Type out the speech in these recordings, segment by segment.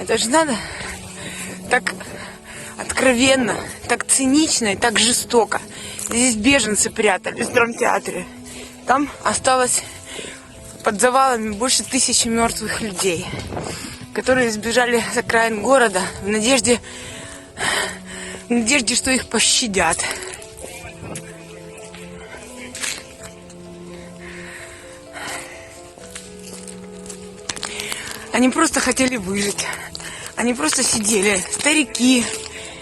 Это же надо так откровенно, так цинично и так жестоко. Здесь беженцы прятались в драмтеатре. Там осталось под завалами больше тысячи мертвых людей, которые сбежали с окраин города в надежде, в надежде, что их пощадят. Они просто хотели выжить. Они просто сидели. Старики,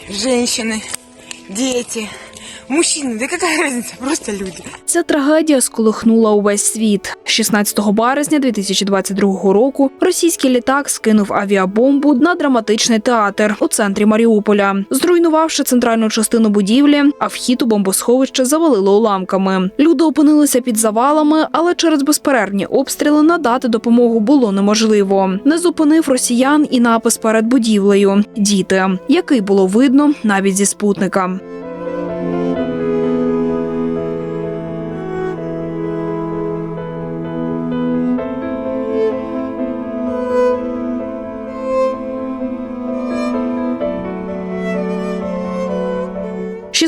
женщины, дети, мужчины. Да какая разница? Просто люди. Ця трагедія сколихнула увесь світ. 16 березня 2022 року російський літак скинув авіабомбу на драматичний театр у центрі Маріуполя, зруйнувавши центральну частину будівлі, а вхід у бомбосховище завалило уламками. Люди опинилися під завалами, але через безперервні обстріли надати допомогу було неможливо. Не зупинив росіян і напис перед будівлею Діти, який було видно навіть зі спутника. –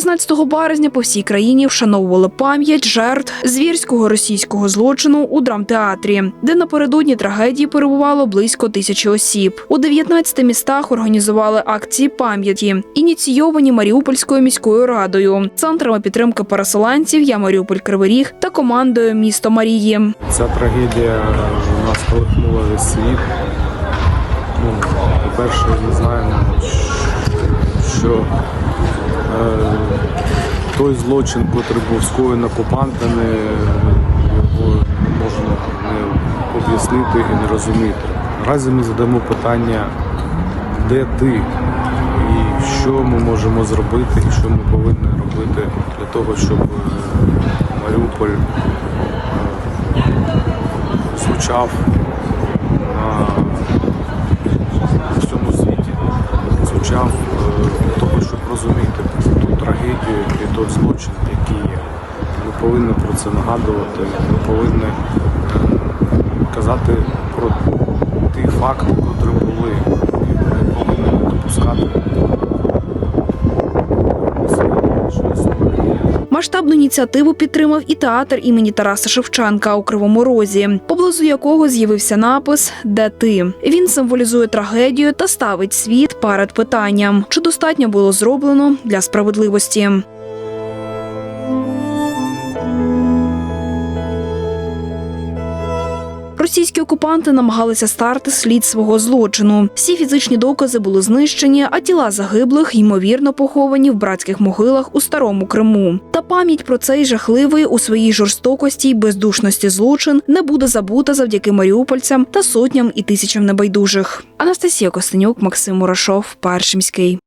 16 березня по всій країні вшановували пам'ять жертв звірського російського злочину у драмтеатрі, де напередодні трагедії перебувало близько тисячі осіб. У 19 містах організували акції пам'яті, ініційовані Маріупольською міською радою, центрами підтримки переселенців Я Маріуполь Кривий Ріг та командою Місто Марії. Ця трагедія у нас колихнула весь світ. Ну, по-перше, ми знаємо, що е, той злочин, який був скоєний окупантами, його можна не об'яснити і не розуміти. Наразі ми задамо питання, де ти і що ми можемо зробити, і що ми повинні робити для того, щоб е, Маріуполь звучав розуміти ту трагедію і той злочин, який є. Ми повинні про це нагадувати, ми повинні е, казати про ті факти, які були. І ми повинні допускати Масштабну ініціативу підтримав і театр імені Тараса Шевченка у Кривому Розі, поблизу якого з'явився напис Де ти він символізує трагедію та ставить світ перед питанням, чи достатньо було зроблено для справедливості. Російські окупанти намагалися старти слід свого злочину. Всі фізичні докази були знищені, а тіла загиблих ймовірно поховані в братських могилах у старому Криму. Та пам'ять про цей жахливий у своїй жорстокості й бездушності злочин не буде забута завдяки маріупольцям та сотням і тисячам небайдужих. Анастасія Костенюк, Максим Мурашов, Першимський.